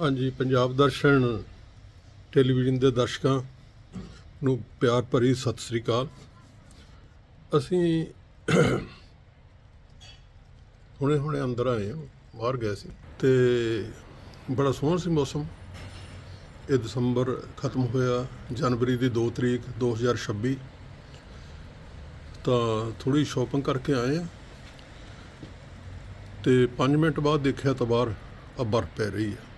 ਹਾਂਜੀ, ਪੰਜਾਬ ਦਰਸ਼ਨ ਟੈਲੀਵਿਜ਼ਨ ਦੇ ਦਰਸ਼ਕਾਂ ਨੂੰ ਪਿਆਰ ਭਰੀ ਸਤਿ ਸ੍ਰੀ ਅਕਾਲ। ਅਸੀਂ ਹੁਣੇ ਹੁਣੇ ਅੰਦਰ ਆਏ ਹਾਂ, ਬਾਹਰ ਗਏ ਸੀ ਤੇ ਬੜਾ ਸੋਹਣਾ ਸੀ ਮੌਸਮ। ਇਹ ਦਸੰਬਰ ਖਤਮ ਹੋਇਆ, ਜਨਵਰੀ ਦੀ 2 ਤਰੀਕ 2026 ਤਾਂ ਥੋੜੀ ਸ਼ਾਪਿੰਗ ਕਰਕੇ ਆਏ ਆ ਤੇ 5 ਮਿੰਟ ਬਾਅਦ ਦੇਖਿਆ ਤਾਂ ਬਾਹਰ ਆ ਬਰਫ਼ ਪੈ ਰਹੀ ਹੈ।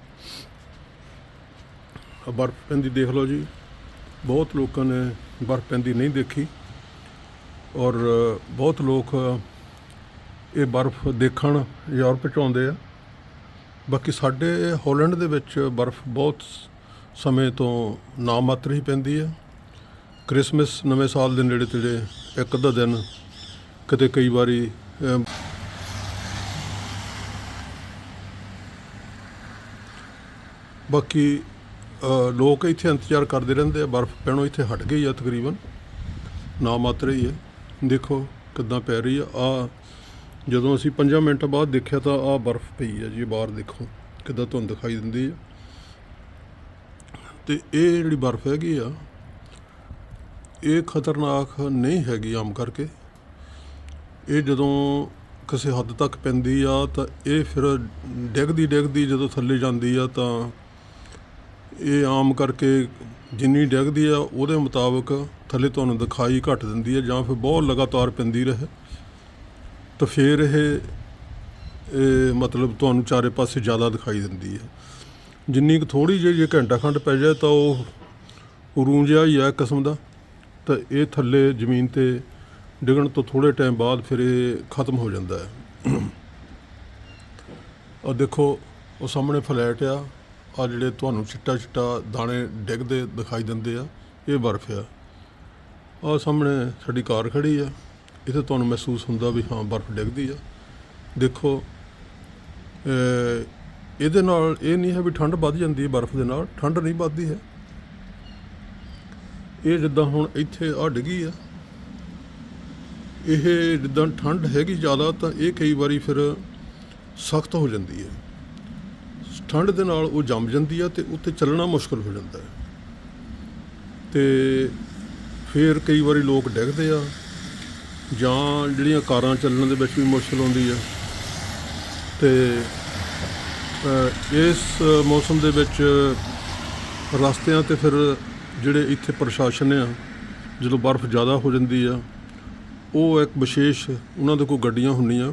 ਬਰਫ਼ ਪੈਂਦੀ ਦੇਖ ਲਓ ਜੀ। ਬਹੁਤ ਲੋਕਾਂ ਨੇ ਬਰਫ਼ ਪੈਂਦੀ ਨਹੀਂ ਦੇਖੀ। ਔਰ ਬਹੁਤ ਲੋਕ ਇਹ ਬਰਫ਼ ਦੇਖਣ ਯੂਰਪ ਚ ਆਉਂਦੇ ਆ। ਬਾਕੀ ਸਾਡੇ ਹਾਲੈਂਡ ਦੇ ਵਿੱਚ ਬਰਫ਼ ਬਹੁਤ ਸਮੇਂ ਤੋਂ ਨਾਮਾਤਰ ਹੀ ਪੈਂਦੀ ਹੈ ਕ੍ਰਿਸਮਸ ਨਵੇਂ ਸਾਲ ਦੇ ਨੇੜੇ ਤੇੜੇ ਇੱਕ ਅੱਧਾ ਦਿਨ ਕਿਤੇ ਕਈ ਵਾਰੀ ਬਾਕੀ ਲੋਕ ਇੱਥੇ ਇੰਤਜ਼ਾਰ ਕਰਦੇ ਰਹਿੰਦੇ ਆ, ਬਰਫ਼ ਪੈਣੋਂ ਇੱਥੇ ਹਟ ਗਈ ਆ ਤਕਰੀਬਨ। ਨਾ ਮਾਤਰ ਹੀ ਹੈ। ਦੇਖੋ ਕਿੱਦਾਂ ਪੈ ਰਹੀ ਆ। ਆ ਜਦੋਂ ਅਸੀਂ 5 ਮਿੰਟ ਬਾਅਦ ਦੇਖਿਆ ਤਾਂ ਆ ਬਰਫ਼ ਪਈ ਆ ਜੀ, ਬਾਹਰ ਦੇਖੋ ਕਿੱਦਾਂ ਧੁੰਦ ਦਿਖਾਈ ਦਿੰਦੀ ਆ। ਤੇ ਇਹ ਜਿਹੜੀ ਬਰਫ਼ ਹੈਗੀ ਆ, ਇਹ ਖਤਰਨਾਕ ਨਹੀਂ ਹੈਗੀ ਆਮ ਕਰਕੇ। ਇਹ ਜਦੋਂ ਕਿਸੇ ਹੱਦ ਤੱਕ ਪੈਂਦੀ ਆ ਤਾਂ ਇਹ ਫਿਰ ਡਿੱਗਦੀ ਡਿੱਗਦੀ ਜਦੋਂ ਥੱਲੇ ਜਾਂਦੀ ਆ ਤਾਂ ਇਹ ਆਮ ਕਰਕੇ ਜਿੰਨੀ ਡਿੱਗਦੀ ਆ, ਉਹਦੇ ਮੁਤਾਬਕ ਥੱਲੇ ਤੁਹਾਨੂੰ ਦਿਖਾਈ ਘੱਟ ਦਿੰਦੀ ਹੈ ਜਾਂ ਫਿਰ ਬਹੁਤ ਲਗਾਤਾਰ ਪੈਂਦੀ ਰਹੇ। ਤਾਂ ਫਿਰ ਇਹ ਮਤਲਬ ਤੁਹਾਨੂੰ ਚਾਰੇ ਪਾਸੇ ਜ਼ਿਆਦਾ ਦਿਖਾਈ ਦਿੰਦੀ ਹੈ ਜਿੰਨੀ ਕੁ ਥੋੜੀ ਜਿਹੀ ਜੇ ਘੰਟਾ ਖੰਡ ਪੈ ਜਾਏ ਤਾਂ ਉਹ ਉਰੂ ਹੀ ਆ ਇੱਕ ਕਿਸਮ ਦਾ। ਤਾਂ ਇਹ ਥੱਲੇ ਜ਼ਮੀਨ ਤੇ ਡਿੱਗਣ ਤੋਂ ਥੋੜੇ ਟਾਈਮ ਬਾਅਦ ਫਿਰ ਇਹ ਖਤਮ ਹੋ ਜਾਂਦਾ ਹੈ। ਆ ਦੇਖੋ, ਉਹ ਸਾਹਮਣੇ ਫਲੈਟ ਆ। ਆ ਜਿਹੜੇ ਤੁਹਾਨੂੰ ਛਿੱਟਾ ਛਿੱਟਾ ਦਾਣੇ ਡਿੱਗਦੇ ਦਿਖਾਈ ਦਿੰਦੇ ਆ, ਇਹ ਬਰਫ਼ ਆ। ਆ ਸਾਹਮਣੇ ਸਾਡੀ ਕਾਰ ਖੜੀ ਆ। ਇੱਥੇ ਤੁਹਾਨੂੰ ਮਹਿਸੂਸ ਹੁੰਦਾ ਵੀ ਹਾਂ, ਬਰਫ਼ ਡਿੱਗਦੀ ਆ। ਦੇਖੋ ਇਹਦੇ ਨਾਲ ਇਹ ਨਹੀਂ ਹੈ ਵੀ ਠੰਡ ਵੱਧ ਜਾਂਦੀ ਹੈ ਬਰਫ਼ ਦੇ ਨਾਲ, ਠੰਡ ਨਹੀਂ ਵੱਧਦੀ ਹੈ। ਇਹ ਜਿੱਦਾਂ ਹੁਣ ਇੱਥੇ ਆ ਡਿੱਗੀ ਆ। ਇਹ ਜਿੱਦਾਂ ਠੰਡ ਹੈਗੀ ਜ਼ਿਆਦਾ ਤਾਂ ਇਹ ਕਈ ਵਾਰੀ ਫਿਰ ਸਖਤ ਹੋ ਜਾਂਦੀ ਹੈ। ਠੰਡ ਦੇ ਨਾਲ ਉਹ ਜੰਮ ਜਾਂਦੀ ਆ ਤੇ ਉੱਥੇ ਚੱਲਣਾ ਮੁਸ਼ਕਲ ਹੋ ਜਾਂਦਾ ਹੈ। ਤੇ ਫਿਰ ਕਈ ਵਾਰੀ ਲੋਕ ਡਿੱਗਦੇ ਆ ਜਾਂ ਜਿਹੜੀਆਂ ਕਾਰਾਂ ਚੱਲਣ ਦੇ ਵਿੱਚ ਵੀ ਮੁਸ਼ਕਲ ਆਉਂਦੀ ਆ। ਤੇ ਇਸ ਮੌਸਮ ਦੇ ਵਿੱਚ ਰਸਤਿਆਂ ਤੇ ਫਿਰ ਜਿਹੜੇ ਇੱਥੇ ਪ੍ਰਸ਼ਾਸਨ ਆ, ਜਦੋਂ ਬਰਫ਼ ਜ਼ਿਆਦਾ ਹੋ ਜਾਂਦੀ ਆ, ਉਹ ਇੱਕ ਵਿਸ਼ੇਸ਼ ਉਹਨਾਂ ਦੇ ਕੋਲ ਗੱਡੀਆਂ ਹੁੰਦੀਆਂ।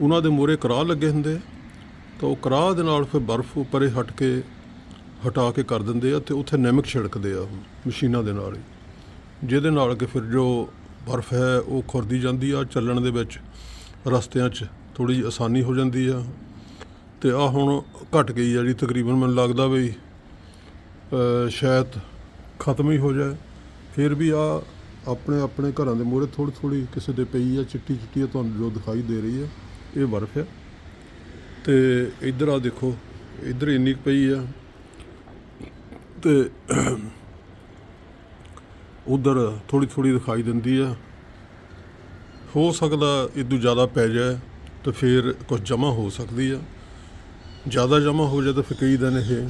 ਉਹਨਾਂ ਦੇ ਮੂਹਰੇ ਕਰਾਹ ਲੱਗੇ ਹੁੰਦੇ ਤਾਂ ਉਹ ਕਰਾਹ ਦੇ ਨਾਲ ਫਿਰ ਬਰਫ਼ ਉੱਪਰੇ ਹਟ ਕੇ, ਹਟਾ ਕੇ ਕਰ ਦਿੰਦੇ ਆ ਤੇ ਉੱਥੇ ਨਮਕ ਛਿੜਕਦੇ ਆ ਮਸ਼ੀਨਾਂ ਦੇ ਨਾਲ ਜਿਹਦੇ ਨਾਲ ਕਿ ਫਿਰ ਜੋ ਬਰਫ਼ ਹੈ, ਉਹ ਖੁਰਦੀ ਜਾਂਦੀ ਆ ਚੱਲਣ ਦੇ ਵਿੱਚ, ਰਸਤਿਆਂ 'ਚ ਥੋੜੀ ਜਿਹੀ ਆਸਾਨੀ ਹੋ ਜਾਂਦੀ ਆ। ਤੇ ਆ ਹੁਣ ਘਟ ਗਈ ਆ ਜਿਹੜੀ ਤਕਰੀਬਨ ਮੈਨੂੰ ਲੱਗਦਾ ਵੀ ਸ਼ਾਇਦ ਖਤਮ ਹੀ ਹੋ ਜਾਏ। ਫਿਰ ਵੀ ਆ ਆਪਣੇ ਆਪਣੇ ਘਰਾਂ ਦੇ ਮੂਹਰੇ ਥੋੜੀ ਥੋੜੀ ਕਿਸੇ ਦੇ ਪਈ ਆ ਚਿੱਟੀ ਚਿੱਟੀ ਆ, ਤੁਹਾਨੂੰ ਜੋ ਦਿਖਾਈ ਦੇ ਰਹੀ ਆ, ਇਹ ਬਰਫ਼ ਆ ਤੇ ਇੱਧਰ ਆ ਦੇਖੋ, ਇੱਧਰ ਇੰਨੀ ਕੁ ਪਈ ਆ। ਤੇ ਉਧਰ ਥੋੜੀ ਥੋੜੀ ਦਿਖਾਈ ਦਿੰਦੀ ਆ। ਹੋ ਸਕਦਾ ਇਦੋਂ ਜ਼ਿਆਦਾ ਪੈ ਜਾਏ ਤਾਂ ਫਿਰ ਕੁਝ ਜਮਾ ਹੋ ਸਕਦੀ ਆ। ਜ਼ਿਆਦਾ ਜਮਾ ਹੋ ਜਾਏ ਤਾਂ ਫਿਰ ਕਈ ਦਿਨ ਇਹ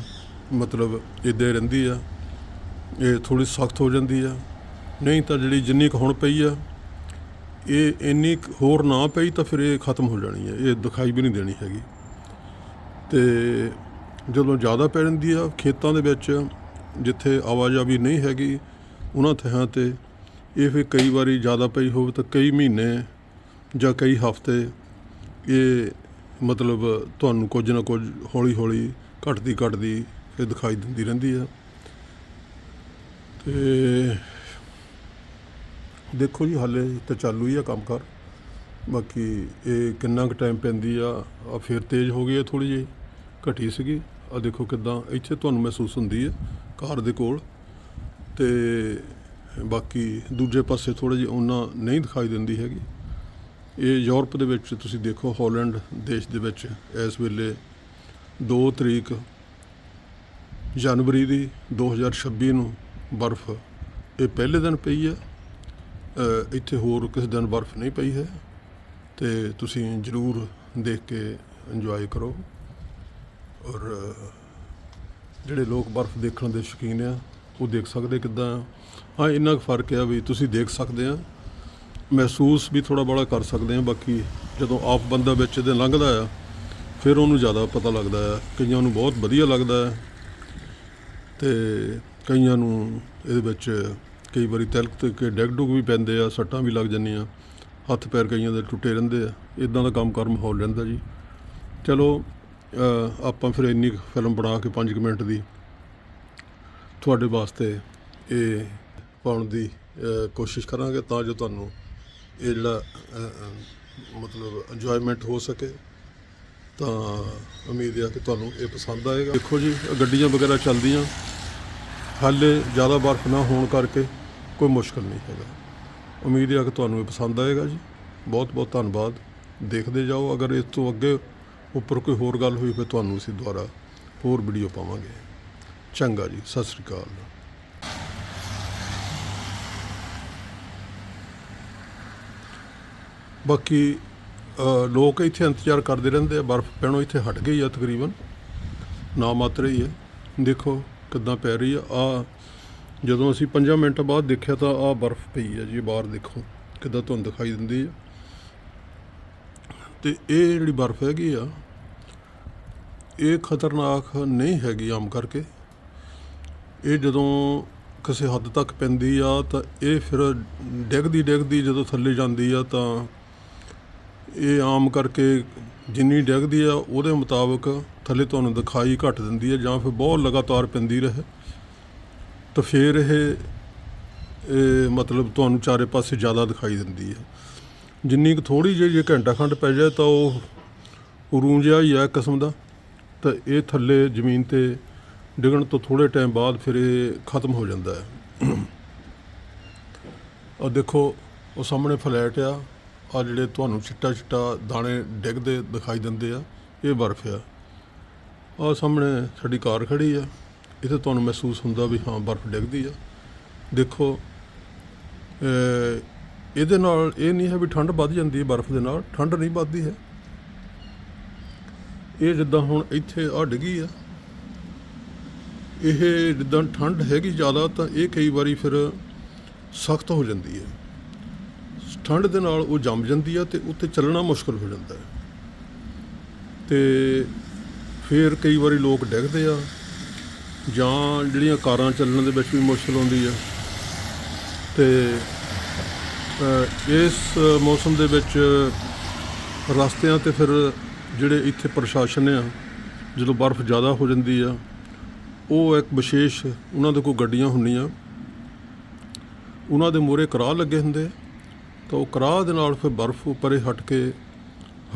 ਮਤਲਬ ਇੱਦਾਂ ਰਹਿੰਦੀ ਆ। ਇਹ ਥੋੜੀ ਸਖਤ ਹੋ ਜਾਂਦੀ ਆ। ਨਹੀਂ ਤਾਂ ਜਿਹੜੀ ਜਿੰਨੀ ਕੁ ਹੁਣ ਪਈ ਆ, ਇਹ ਇੰਨੀ ਕੁ ਹੋਰ ਨਾ ਪਈ ਤਾਂ ਫਿਰ ਇਹ ਖਤਮ ਹੋ ਜਾਣੀ ਹੈ ਇਹ ਦਿਖਾਈ ਵੀ ਨਹੀਂ ਦੇਣੀ ਹੈਗੀ। ਤੇ ਜਦੋਂ ਜ਼ਿਆਦਾ ਪੈ ਜਾਂਦੀ ਆ ਖੇਤਾਂ ਦੇ ਵਿੱਚ, ਜਿੱਥੇ ਆਵਾਜਾਈ ਨਹੀਂ ਹੈਗੀ, ਉਹਨਾਂ ਥਾਂ ਤੇ ਇਹ ਫਿਰ ਕਈ ਵਾਰੀ ਜ਼ਿਆਦਾ ਪਈ ਹੋਵੇ ਤਾਂ ਕਈ ਮਹੀਨੇ ਜਾਂ ਕਈ ਹਫ਼ਤੇ ਇਹ ਮਤਲਬ ਤੁਹਾਨੂੰ ਕੁਝ ਨਾ ਕੁਝ ਹੌਲੀ ਹੌਲੀ ਘਟਦੀ ਘਟਦੀ ਇਹ ਦਿਖਾਈ ਦਿੰਦੀ ਰਹਿੰਦੀ ਆ। ਤੇ ਦੇਖੋ ਜੀ, ਹਾਲੇ ਤਾਂ ਚਾਲੂ ਹੀ ਆ ਕੰਮ ਕਰ। ਬਾਕੀ ਇਹ ਕਿੰਨਾ ਕੁ ਟਾਈਮ ਪੈਂਦੀ ਆ ਆ ਫਿਰ ਤੇਜ਼ ਹੋ ਗਈ ਆ ਥੋੜੀ ਜਿਹੀ। ਘਟੀ ਸੀਗੀ। ਆ ਦੇਖੋ ਕਿਦਾਂ ਇੱਥੇ ਤੁਹਾਨੂੰ ਮਹਿਸੂਸ ਹੁੰਦੀ ਹੈ ਕਾਰ ਦੇ ਕੋਲ। ਤੇ ਬਾਕੀ ਦੂਜੇ ਪਾਸੇ ਥੋੜਾ ਜਿਹਾ ਉਹਨਾਂ ਨਹੀਂ ਦਿਖਾਈ ਦਿੰਦੀ ਹੈਗੀ। ਇਹ ਯੂਰਪ ਦੇ ਵਿੱਚ ਤੁਸੀਂ ਦੇਖੋ, ਹਾਲੈਂਡ ਦੇਸ਼ ਦੇ ਵਿੱਚ ਇਸ ਵੇਲੇ 2 ਤਰੀਕ ਜਨਵਰੀ ਦੀ 2026 ਨੂੰ ਬਰਫ਼ ਇਹ ਪਹਿਲੇ ਦਿਨ ਪਈ ਹੈ। ਇੱਥੇ ਹੋਰ ਕਿਸੇ ਦਿਨ ਬਰਫ਼ ਨਹੀਂ ਪਈ ਹੈ। ਤੇ ਤੁਸੀਂ ਜ਼ਰੂਰ ਦੇਖ ਕੇ ਇੰਜੋਏ ਕਰੋ। ਔਰ ਜਿਹੜੇ ਲੋਕ ਬਰਫ਼ ਦੇਖਣ ਦੇ ਸ਼ੌਕੀਨ ਆ, ਉਹ ਦੇਖ ਸਕਦੇ ਕਿੱਦਾਂ ਆ। ਹਾਂ, ਇੰਨਾ ਕੁ ਫ਼ਰਕ ਆ ਵੀ ਤੁਸੀਂ ਦੇਖ ਸਕਦੇ ਆ। ਮਹਿਸੂਸ ਵੀ ਥੋੜਾ ਬੜਾ ਕਰ ਸਕਦੇ ਆ, ਬਾਕੀ ਜਦੋਂ ਆਪ ਬੰਦਾ ਵਿੱਚ ਇਹਦੇ ਲੰਘਦਾ ਆ, ਫਿਰ ਉਹਨੂੰ ਜ਼ਿਆਦਾ ਪਤਾ ਲੱਗਦਾ ਆ। ਕਈਆਂ ਨੂੰ ਬਹੁਤ ਵਧੀਆ ਲੱਗਦਾ ਹੈ ਤੇ ਕਈਆਂ ਨੂੰ ਇਹਦੇ ਵਿੱਚ ਕਈ ਵਾਰੀ ਤਿਲਕ ਤੇ ਕੇ ਡੈਗ ਡੁਗ ਵੀ ਪੈਂਦੇ ਆ, ਸੱਟਾਂ ਵੀ ਲੱਗ ਜਾਂਦੀਆਂ। ਹੱਥ ਪੈਰ ਕਈਆਂ ਦੇ ਟੁੱਟੇ ਰਹਿੰਦੇ ਆ। ਇਦਾਂ ਦਾ ਕੰਮ ਕਰ ਮਾਹੌਲ ਰਹਿੰਦਾ ਜੀ। ਚਲੋ ਆਪਾਂ ਫਿਰ ਇੰਨੀ ਕੁ ਫਿਲਮ ਬਣਾ ਕੇ 5 ਮਿੰਟ ਦੀ ਤੁਹਾਡੇ ਵਾਸਤੇ ਇਹ ਪਾਉਣ ਦੀ ਕੋਸ਼ਿਸ਼ ਕਰਾਂਗੇ ਤਾਂ ਜੋ ਤੁਹਾਨੂੰ ਇਹ ਜਿਹੜਾ ਮਤਲਬ ਇੰਜੋਇਮੈਂਟ ਹੋ ਸਕੇ। ਤਾਂ ਉਮੀਦ ਹੈ ਕਿ ਤੁਹਾਨੂੰ ਇਹ ਪਸੰਦ ਆਏਗਾ। ਦੇਖੋ ਜੀ, ਗੱਡੀਆਂ ਵਗੈਰਾ ਚੱਲਦੀਆਂ। ਹਾਲੇ ਜ਼ਿਆਦਾ ਬਰਫ਼ ਨਾ ਹੋਣ ਕਰਕੇ ਕੋਈ ਮੁਸ਼ਕਲ ਨਹੀਂ ਹੈਗਾ। ਉਮੀਦ ਹੈ ਕਿ ਤੁਹਾਨੂੰ ਇਹ ਪਸੰਦ ਆਏਗਾ ਜੀ। ਬਹੁਤ ਬਹੁਤ ਧੰਨਵਾਦ। ਦੇਖਦੇ ਜਾਓ, ਅਗਰ ਇਸ ਤੋਂ ਅੱਗੇ ਉੱਪਰ ਕੋਈ ਹੋਰ ਗੱਲ ਹੋਈ, ਫਿਰ ਤੁਹਾਨੂੰ ਅਸੀਂ ਦੁਬਾਰਾ ਹੋਰ ਵੀਡੀਓ ਪਾਵਾਂਗੇ। ਚੰਗਾ ਜੀ, ਸਤਿ ਸ੍ਰੀ ਅਕਾਲ। ਬਾਕੀ ਲੋਕ ਇੱਥੇ ਇੰਤਜ਼ਾਰ ਕਰਦੇ ਰਹਿੰਦੇ ਆ, ਬਰਫ਼ ਪੈਣੋਂ ਇੱਥੇ ਹਟ ਗਈ ਆ ਤਕਰੀਬਨ। ਨਾ ਮਾਤਰ ਹੀ ਹੈ। ਦੇਖੋ ਕਿੱਦਾਂ ਪੈ ਰਹੀ ਆ। ਆ, ਜਦੋਂ ਅਸੀਂ 5 ਮਿੰਟ ਬਾਅਦ ਦੇਖਿਆ ਤਾਂ ਆ ਬਰਫ਼ ਪਈ ਆ ਜੀ, ਬਾਹਰ ਦੇਖੋ ਕਿੱਦਾਂ ਧੁੰਦ ਦਿਖਾਈ ਦਿੰਦੀ ਆ। ਤੇ ਇਹ ਜਿਹੜੀ ਬਰਫ਼ ਹੈਗੀ ਆ, ਇਹ ਖਤਰਨਾਕ ਨਹੀਂ ਹੈਗੀ ਆਮ ਕਰਕੇ। ਇਹ ਜਦੋਂ ਕਿਸੇ ਹੱਦ ਤੱਕ ਪੈਂਦੀ ਆ, ਤਾਂ ਇਹ ਫਿਰ ਡਿੱਗਦੀ ਡਿੱਗਦੀ ਜਦੋਂ ਥੱਲੇ ਜਾਂਦੀ ਆ, ਤਾਂ ਇਹ ਆਮ ਕਰਕੇ ਜਿੰਨੀ ਡਿੱਗਦੀ ਆ, ਉਹਦੇ ਮੁਤਾਬਕ ਥੱਲੇ ਤੁਹਾਨੂੰ ਦਿਖਾਈ ਘੱਟ ਦਿੰਦੀ ਹੈ ਜਾਂ ਫਿਰ ਬਹੁਤ ਲਗਾਤਾਰ ਪੈਂਦੀ ਰਹੇ। ਤਾਂ ਫਿਰ ਇਹ ਮਤਲਬ ਤੁਹਾਨੂੰ ਚਾਰੇ ਪਾਸੇ ਜ਼ਿਆਦਾ ਦਿਖਾਈ ਦਿੰਦੀ ਆ। ਜਿੰਨੀ ਕੁ ਥੋੜੀ ਜਿਹੀ ਜੇ ਘੰਟਾ ਖੰਡ ਪੈ ਜਾਏ ਤਾਂ ਉਹ ਉਰੂ ਜਿਹਾ ਹੀ ਆ ਇੱਕ ਕਿਸਮ ਦਾ। ਤਾਂ ਇਹ ਥੱਲੇ ਜ਼ਮੀਨ ਤੇ ਡਿੱਗਣ ਤੋਂ ਥੋੜੇ ਟਾਈਮ ਬਾਅਦ ਫਿਰ ਇਹ ਖਤਮ ਹੋ ਜਾਂਦਾ ਹੈ। ਔਰ ਦੇਖੋ, ਉਹ ਸਾਹਮਣੇ ਫਲੈਟ ਆ। ਆ ਜਿਹੜੇ ਤੁਹਾਨੂੰ ਚਿੱਟਾ ਚਿੱਟਾ ਦਾਣੇ ਡਿੱਗਦੇ ਦਿਖਾਈ ਦਿੰਦੇ ਆ, ਇਹ ਬਰਫ਼ ਆ। ਆ ਸਾਹਮਣੇ ਸਾਡੀ ਕਾਰ ਖੜੀ ਆ। ਇੱਥੇ ਤੁਹਾਨੂੰ ਮਹਿਸੂਸ ਹੁੰਦਾ ਵੀ ਹਾਂ, ਬਰਫ਼ ਡਿੱਗਦੀ ਆ। ਦੇਖੋ ਇਹਦੇ ਨਾਲ ਇਹ ਨਹੀਂ ਹੈ ਵੀ ਠੰਡ ਵੱਧ ਜਾਂਦੀ ਹੈ ਬਰਫ਼ ਦੇ ਨਾਲ, ਠੰਡ ਨਹੀਂ ਵੱਧਦੀ ਹੈ। ਇਹ ਜਿੱਦਾਂ ਹੁਣ ਇੱਥੇ ਆ ਡਿੱਗੀ ਆ। ਇਹ ਜਿੱਦਾਂ ਠੰਡ ਹੈਗੀ ਜ਼ਿਆਦਾ ਤਾਂ ਇਹ ਕਈ ਵਾਰੀ ਫਿਰ ਸਖਤ ਹੋ ਜਾਂਦੀ ਹੈ। ਠੰਡ ਦੇ ਨਾਲ ਉਹ ਜੰਮ ਜਾਂਦੀ ਆ ਤੇ ਉੱਤੇ ਚੱਲਣਾ ਮੁਸ਼ਕਲ ਹੋ ਜਾਂਦਾ ਹੈ। ਤੇ ਫਿਰ ਕਈ ਵਾਰੀ ਲੋਕ ਡਿੱਗਦੇ ਆ ਜਾਂ ਜਿਹੜੀਆਂ ਕਾਰਾਂ ਚੱਲਣ ਦੇ ਵਿੱਚ ਵੀ ਮੁਸ਼ਕਲ ਆਉਂਦੀ ਆ। ਤੇ ਇਸ ਮੌਸਮ ਦੇ ਵਿੱਚ ਰਸਤਿਆਂ ਤੇ ਫਿਰ ਜਿਹੜੇ ਇੱਥੇ ਪ੍ਰਸ਼ਾਸਨ ਆ, ਜਦੋਂ ਬਰਫ਼ ਜ਼ਿਆਦਾ ਹੋ ਜਾਂਦੀ ਆ, ਉਹ ਇੱਕ ਵਿਸ਼ੇਸ਼ ਉਹਨਾਂ ਦੇ ਕੋਲ ਗੱਡੀਆਂ ਹੁੰਦੀਆਂ। ਉਹਨਾਂ ਦੇ ਮੂਹਰੇ ਕਰਾਹ ਲੱਗੇ ਹੁੰਦੇ ਤਾਂ ਉਹ ਕਰਾਹ ਦੇ ਨਾਲ ਫਿਰ ਬਰਫ਼ ਉੱਪਰੇ ਹਟ ਕੇ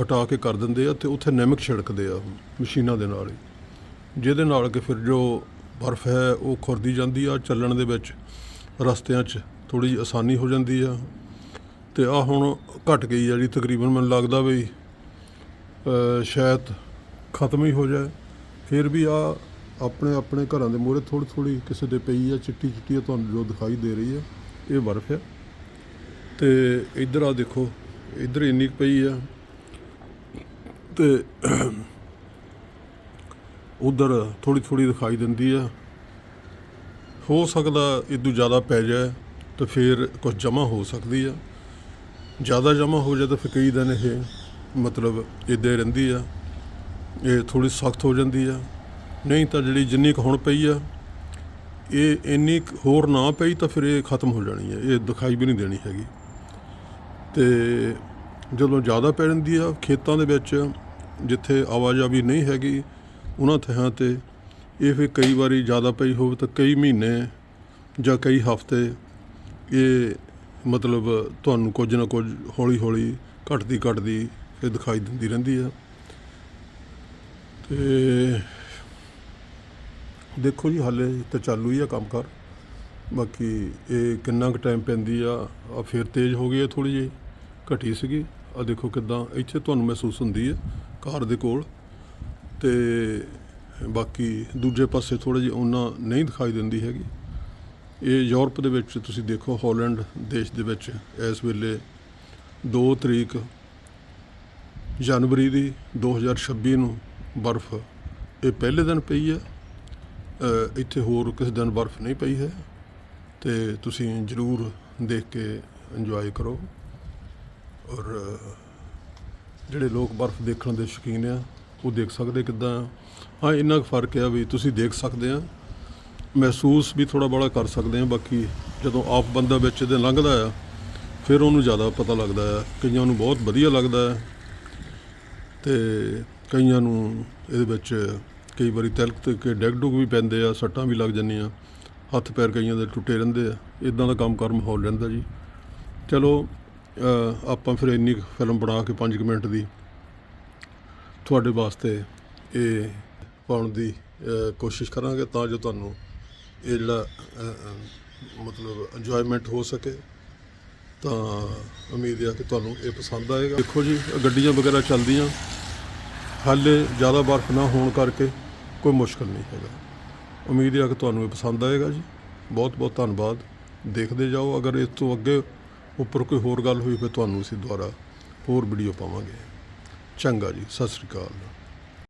ਹਟਾ ਕੇ ਕਰ ਦਿੰਦੇ ਆ ਤੇ ਉੱਥੇ ਨਮਕ ਛਿੜਕਦੇ ਆ ਮਸ਼ੀਨਾਂ ਦੇ ਨਾਲ ਜਿਹਦੇ ਨਾਲ ਕਿ ਫਿਰ ਜੋ ਬਰਫ਼ ਹੈ ਉਹ ਖੁਰਦੀ ਜਾਂਦੀ ਆ, ਚੱਲਣ ਦੇ ਵਿੱਚ ਰਸਤਿਆਂ 'ਚ ਥੋੜੀ ਜਿਹੀ ਆਸਾਨੀ ਹੋ ਜਾਂਦੀ ਆ ਤੇ ਆ ਹੁਣ ਘਟ ਗਈ ਆ ਜੀ ਤਕਰੀਬਨ ਮੈਨੂੰ ਲੱਗਦਾ ਵੀ ਸ਼ਾਇਦ ਖਤਮ ਹੀ ਹੋ ਜਾਏ। ਫਿਰ ਵੀ ਆ ਆਪਣੇ ਆਪਣੇ ਘਰਾਂ ਦੇ ਮੂਹਰੇ ਥੋੜੀ ਥੋੜੀ ਕਿਸੇ ਦੇ ਪਈ ਆ, ਚਿੱਟੀ ਚਿੱਟੀ ਆ, ਤੁਹਾਨੂੰ ਜੋ ਦਿਖਾਈ ਦੇ ਰਹੀ ਆ, ਇਹ ਬਰਫ਼ ਆ। ਤੇ ਇੱਧਰ ਆ ਦੇਖੋ, ਇੱਧਰ ਇੰਨੀ ਕੁ ਪਈ ਆ। ਤੇ ਉਧਰ ਥੋੜੀ ਥੋੜੀ ਦਿਖਾਈ ਦਿੰਦੀ ਆ। ਹੋ ਸਕਦਾ ਇਦੋਂ ਜ਼ਿਆਦਾ ਪੈ ਜਾਏ ਤਾਂ ਫਿਰ ਕੁਝ ਜਮਾ ਹੋ ਸਕਦੀ ਆ। ਜ਼ਿਆਦਾ ਜਮਾ ਹੋ ਜਾਏ ਤਾਂ ਫਿਰ ਕਈ ਦਿਨ ਇਹ ਮਤਲਬ ਇੱਦਾਂ ਹੀ ਰਹਿੰਦੀ ਆ। ਇਹ ਥੋੜੀ ਸਖਤ ਹੋ ਜਾਂਦੀ ਆ। ਨਹੀਂ ਤਾਂ ਜਿਹੜੀ ਜਿੰਨੀ ਕੁ ਹੁਣ ਪਈ ਆ, ਇਹ ਇੰਨੀ ਕੁ ਹੋਰ ਨਾ ਪਈ ਤਾਂ ਫਿਰ ਇਹ ਖਤਮ ਹੋ ਜਾਣੀ ਹੈ ਇਹ ਦਿਖਾਈ ਵੀ ਨਹੀਂ ਦੇਣੀ ਹੈਗੀ। ਤੇ ਜਦੋਂ ਜ਼ਿਆਦਾ ਪੈ ਜਾਂਦੀ ਆ ਖੇਤਾਂ ਦੇ ਵਿੱਚ, ਜਿੱਥੇ ਆਵਾਜਾਈ ਨਹੀਂ ਹੈਗੀ, ਉਹਨਾਂ ਥਾਂ ਤੇ ਇਹ ਫਿਰ ਕਈ ਵਾਰੀ ਜ਼ਿਆਦਾ ਪਈ ਹੋਵੇ ਤਾਂ ਕਈ ਮਹੀਨੇ ਜਾਂ ਕਈ ਹਫ਼ਤੇ ਇਹ ਮਤਲਬ ਤੁਹਾਨੂੰ ਕੁਝ ਨਾ ਕੁਝ ਹੌਲੀ ਹੌਲੀ ਘਟਦੀ ਘਟਦੀ ਇਹ ਦਿਖਾਈ ਦਿੰਦੀ ਰਹਿੰਦੀ ਆ। ਤੇ ਦੇਖੋ ਜੀ, ਹਾਲੇ ਤਾਂ ਚਾਲੂ ਹੀ ਆ ਕੰਮ ਕਰ ਬਾਕੀ ਇਹ ਕਿੰਨਾ ਕੁ ਟਾਈਮ ਪੈਂਦੀ ਆ ਆ ਫਿਰ ਤੇਜ਼ ਹੋ ਗਈ ਆ ਥੋੜੀ ਜਿਹੀ, ਘਟੀ ਸੀਗੀ। ਆ ਦੇਖੋ ਕਿਦਾਂ ਇੱਥੇ ਤੁਹਾਨੂੰ ਮਹਿਸੂਸ ਹੁੰਦੀ ਹੈ ਕਾਰ ਦੇ ਕੋਲ। ਤੇ ਬਾਕੀ ਦੂਜੇ ਪਾਸੇ ਥੋੜਾ ਜਿਹਾ ਉਹਨਾਂ ਨਹੀਂ ਦਿਖਾਈ ਦਿੰਦੀ ਹੈਗੀ। ਇਹ ਯੂਰਪ ਦੇ ਵਿੱਚ ਤੁਸੀਂ ਦੇਖੋ, ਹਾਲੈਂਡ ਦੇਸ਼ ਦੇ ਵਿੱਚ ਇਸ ਵੇਲੇ 2 ਤਰੀਕ ਜਨਵਰੀ ਦੀ 2026 ਨੂੰ ਬਰਫ਼ ਇਹ ਪਹਿਲੇ ਦਿਨ ਪਈ ਹੈ ਇੱਥੇ ਹੋਰ ਕਿਸੇ ਦਿਨ ਬਰਫ਼ ਨਹੀਂ ਪਈ ਹੈ ਤੇ ਤੁਸੀਂ ਜ਼ਰੂਰ ਦੇਖ ਕੇ ਇੰਜੋਏ ਕਰੋ ਔਰ ਜਿਹੜੇ ਲੋਕ ਬਰਫ਼ ਦੇਖਣ ਦੇ ਸ਼ੌਕੀਨ ਆ, ਉਹ ਦੇਖ ਸਕਦੇ ਕਿੱਦਾਂ ਆ। ਹਾਂ, ਇੰਨਾ ਕੁ ਫ਼ਰਕ ਆ ਵੀ ਤੁਸੀਂ ਦੇਖ ਸਕਦੇ ਆ ਮਹਿਸੂਸ ਵੀ ਥੋੜਾ ਬੜਾ ਕਰ ਸਕਦੇ ਆ ਬਾਕੀ ਜਦੋਂ ਆਪ ਬੰਦਾ ਵਿੱਚ ਇਹਦੇ ਲੰਘਦਾ ਆ, ਫਿਰ ਉਹਨੂੰ ਜ਼ਿਆਦਾ ਪਤਾ ਲੱਗਦਾ ਆ। ਕਈਆਂ ਨੂੰ ਬਹੁਤ ਵਧੀਆ ਲੱਗਦਾ ਹੈ ਤੇ ਕਈਆਂ ਨੂੰ ਇਹਦੇ ਵਿੱਚ ਕਈ ਵਾਰੀ ਤਿਲਕ ਤੇ ਕੇ ਡੈਗ ਡੁਗ ਵੀ ਪੈਂਦੇ ਆ, ਸੱਟਾਂ ਵੀ ਲੱਗ ਜਾਂਦੀਆਂ, ਹੱਥ ਪੈਰ ਕਈਆਂ ਦੇ ਟੁੱਟੇ ਰਹਿੰਦੇ ਆ। ਇਦਾਂ ਦਾ ਕੰਮ ਕਰ ਮਾਹੌਲ ਰਹਿੰਦਾ ਜੀ। ਚਲੋ ਆਪਾਂ ਫਿਰ ਇੰਨੀ ਕੁ ਫਿਲਮ ਬਣਾ ਕੇ 5 ਮਿੰਟ ਦੀ ਤੁਹਾਡੇ ਵਾਸਤੇ ਇਹ ਪਾਉਣ ਦੀ ਕੋਸ਼ਿਸ਼ ਕਰਾਂਗੇ ਤਾਂ ਜੋ ਤੁਹਾਨੂੰ ਇਹ ਜਿਹੜਾ ਮਤਲਬ ਇੰਜੋਇਮੈਂਟ ਹੋ ਸਕੇ, ਤਾਂ ਉਮੀਦ ਹੈ ਕਿ ਤੁਹਾਨੂੰ ਇਹ ਪਸੰਦ ਆਏਗਾ। ਦੇਖੋ ਜੀ, ਗੱਡੀਆਂ ਵਗੈਰਾ ਚੱਲਦੀਆਂ, ਹਾਲੇ ਜ਼ਿਆਦਾ ਬਰਫ਼ ਨਾ ਹੋਣ ਕਰਕੇ ਕੋਈ ਮੁਸ਼ਕਲ ਨਹੀਂ ਹੈਗਾ। ਉਮੀਦ ਹੈ ਕਿ ਤੁਹਾਨੂੰ ਇਹ ਪਸੰਦ ਆਏਗਾ ਜੀ। ਬਹੁਤ ਬਹੁਤ ਧੰਨਵਾਦ। ਦੇਖਦੇ ਜਾਓ, ਅਗਰ ਇਸ ਤੋਂ ਅੱਗੇ ਉੱਪਰ ਕੋਈ ਹੋਰ ਗੱਲ ਹੋਈ, ਫਿਰ ਤੁਹਾਨੂੰ ਅਸੀਂ ਦੁਬਾਰਾ ਹੋਰ ਵੀਡੀਓ ਪਾਵਾਂਗੇ। ਚੰਗਾ ਜੀ, ਸਤਿ ਸ੍ਰੀ ਅਕਾਲ।